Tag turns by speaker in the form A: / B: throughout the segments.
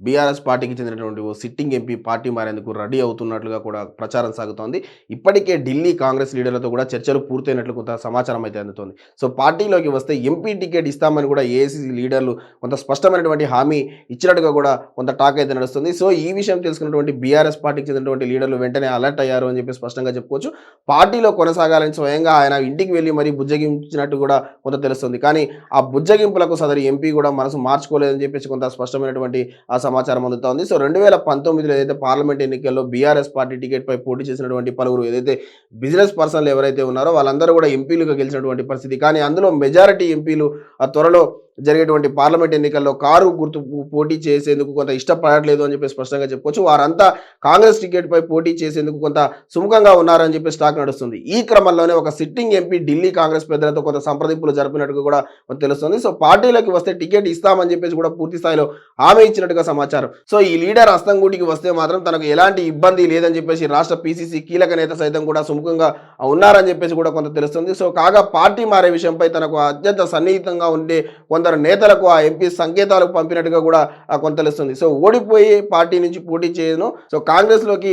A: BRS పార్టీకి చెందినటువంటి ఓ సిట్టింగ్ ఎంపీ పార్టీ మారేందుకు రెడీ అవుతున్నట్లుగా కూడా ప్రచారం సాగుతోంది. ఇప్పటికే ఢిల్లీ కాంగ్రెస్ లీడర్లతో కూడా చర్చలు పూర్తయినట్లు కొంత సమాచారం అయితే అందుతోంది. సో పార్టీలోకి వస్తే ఎంపీ టికెట్ ఇస్తామని కూడా ఏఐసీసీ లీడర్లు కొంత స్పష్టమైనటువంటి హామీ ఇచ్చినట్టుగా కూడా కొంత టాక్ అయితే నడుస్తుంది. సో ఈ విషయం తెలుసుకున్నటువంటి బీఆర్ఎస్ పార్టీకి చెందినటువంటి లీడర్లు వెంటనే అలర్ట్ అయ్యారు అని చెప్పి స్పష్టంగా చెప్పుకోవచ్చు. పార్టీలో కొనసాగాలని స్వయంగా ఆయన ఇంటికి వెళ్ళి మరీ బుజ్జగించినట్టు కూడా కొంత తెలుస్తుంది. కానీ ఆ బుజ్జగింపులకు సదరి ఎంపీ కూడా మనసు మార్చుకోలేదని చెప్పేసి కొంత స్పష్టమైనటువంటి సమాచారం అందుతోంది. సో రెండు వేల పంతొమ్మిదిలో ఏదైతే పార్లమెంట్ ఎన్నికల్లో బీఆర్ఎస్ పార్టీ టికెట్ పై పోటీ చేసినటువంటి పలువురు ఏదైతే బిజినెస్ పర్సన్లు ఎవరైతే ఉన్నారో వాళ్ళందరూ కూడా ఎంపీలుగా గెలిచినటువంటి పరిస్థితి. కానీ అందులో మెజారిటీ ఎంపీలు ఆ త్వరలో జరిగేటువంటి పార్లమెంట్ ఎన్నికల్లో కారు గుర్తు పోటీ చేసేందుకు కొంత ఇష్టపడట్లేదు అని చెప్పి స్పష్టంగా చెప్పుకోవచ్చు. వారంతా కాంగ్రెస్ టికెట్ పై పోటీ చేసేందుకు కొంత సుముఖంగా ఉన్నారని చెప్పి స్టాక్ నడుస్తుంది. ఈ క్రమంలోనే ఒక సిట్టింగ్ ఎంపీ ఢిల్లీ కాంగ్రెస్ పెద్దలతో కొంత సంప్రదింపులు జరిపినట్టుగా కూడా తెలుస్తుంది. సో పార్టీలోకి వస్తే టికెట్ ఇస్తామని చెప్పేసి కూడా పూర్తి స్థాయిలో హామీ ఇచ్చినట్టుగా సమాచారం. సో ఈ లీడర్ అస్తంగూటికి వస్తే మాత్రం తనకు ఎలాంటి ఇబ్బంది లేదని చెప్పేసి రాష్ట్ర పీసీసీ కీలక నేత సైతం కూడా సుముఖంగా ఉన్నారని చెప్పేసి కూడా కొంత తెలుస్తుంది. సో కాగా పార్టీ మారే విషయంపై తనకు అత్యంత సన్నిహితంగా ఉండే కొందరు నేతలకు ఆ ఎంపీ సంకేతాలు పంపినట్టుగా కూడా కొంత తెలుస్తుంది. సో ఓడిపోయి పార్టీ నుంచి పోటీ చేయను. సో కాంగ్రెస్లోకి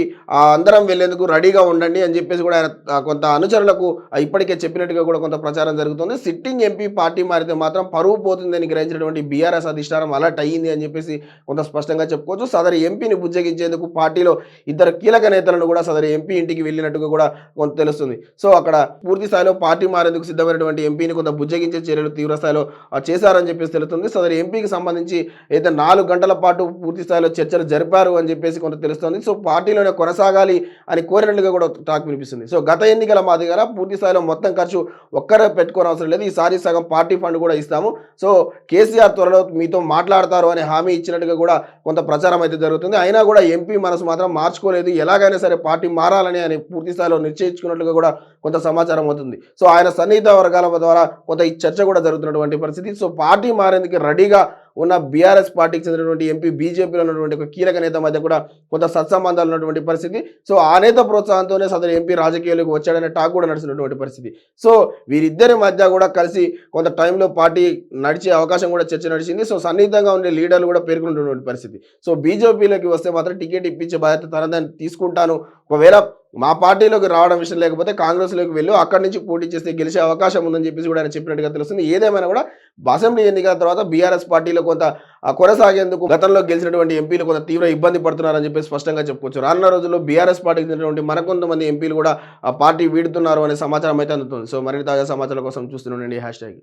A: అందరం వెళ్ళేందుకు రెడీగా ఉండండి అని చెప్పేసి కూడా ఆయన కొంత అనుచరులకు ఇప్పటికే చెప్పినట్టుగా కూడా కొంత ప్రచారం జరుగుతుంది. సిట్టింగ్ ఎంపీ పార్టీ మారితే మాత్రం పరువు పోతుందని గ్రహించినటువంటి బీఆర్ఎస్ అధిష్టానం అలర్ట్ అయ్యింది అని చెప్పేసి కొంత స్పష్టంగా చెప్పుకోవచ్చు. సదరి ఎంపీని బుజ్జగించేందుకు పార్టీలో ఇద్దరు కీలక నేతలను కూడా సదరి ఎంపీ ఇంటికి వెళ్ళినట్టుగా కూడా కొంత తెలుస్తుంది. సో అక్కడ పూర్తి స్థాయిలో పార్టీ మారేందుకు సిద్ధమైనటువంటి ఎంపీని కొంత బుజ్జగించే చర్యలు తీవ్ర స్థాయిలో చేశారని అని చెప్పేసి తెలుస్తుంది. సదరు ఎంపీకి సంబంధించి అయితే నాలుగు గంటల పాటు పూర్తి స్థాయిలో చర్చలు జరిపారు అని చెప్పేసి కొంత తెలుస్తుంది. సో పార్టీలోనే కొనసాగాలి అని కోరినట్లుగా కూడా టాక్ వినిపిస్తుంది. సో గత ఎన్నికల మాదిరిగా పూర్తి స్థాయిలో మొత్తం ఖర్చు ఒక్కరే పెట్టుకోని అవసరం లేదు. ఈసారి సగం పార్టీ ఫండ్ కూడా ఇస్తాము. సో కేసీఆర్ త్వరలో మీతో మాట్లాడతారు అనే హామీ ఇచ్చినట్టుగా కూడా కొంత ప్రచారం అయితే జరుగుతుంది. అయినా కూడా ఎంపీ మనసు మాత్రం మార్చుకోలేదు. ఎలాగైనా సరే పార్టీ మారాలని ఆయన పూర్తి స్థాయిలో నిశ్చయించుకున్నట్లుగా కూడా కొంత సమాచారం అవుతుంది. సో ఆయన సన్నిహిత వర్గాల ద్వారా కొంత ఈ చర్చ కూడా జరుగుతున్నటువంటి పరిస్థితి. సో పార్టీ మారేందుకు రెడీగా ఉన్న బీఆర్ఎస్ పార్టీకి చెందినటువంటి ఎంపీ బీజేపీలో ఉన్నటువంటి ఒక కీలక నేత మధ్య కూడా కొంత సత్సంబంధాలు ఉన్నటువంటి పరిస్థితి. సో ఆ నేత ప్రోత్సాహంతోనే సదరు ఎంపీ రాజకీయాలకు వచ్చాడనే టాక్ కూడా నడిచినటువంటి పరిస్థితి. సో వీరిద్దరి మధ్య కూడా కలిసి కొంత టైంలో పార్టీ నడిచే అవకాశం కూడా చర్చ నడిచింది. సో సన్నిహితంగా ఉండే లీడర్లు కూడా పేర్కొన్నటువంటి పరిస్థితి. సో బీజేపీలోకి వస్తే మాత్రం టికెట్ ఇప్పించే బాధ్యత తనదని తీసుకుంటాను. ఒకవేళ మా పార్టీలోకి రావడం విషయం లేకపోతే కాంగ్రెస్లోకి వెళ్ళి అక్కడి నుంచి పోటీ చేస్తే గెలిచే అవకాశం ఉందని చెప్పేసి కూడా ఆయన చెప్పినట్టుగా తెలుస్తుంది. ఏదేమైనా కూడా అసెంబ్లీ ఎన్నికల తర్వాత బీఆర్ఎస్ పార్టీలో కొంత కొనసాగేందుకు గతంలో గెలిచినటువంటి ఎంపీలు కొంత తీవ్ర ఇబ్బంది పడుతున్నారని చెప్పి స్పష్టంగా చెప్పుకోవచ్చు. రానున్న రోజుల్లో బీఆర్ఎస్ పార్టీకి చెందినటువంటి మరికొంతమంది ఎంపీలు కూడా ఆ పార్టీ వీడుతున్నారు అనే సమాచారం అయితే అందుతుంది. సో మరిన్ని తాజా సమాచారం కోసం చూస్తుండండి హ్యాష్ ట్యాగ్.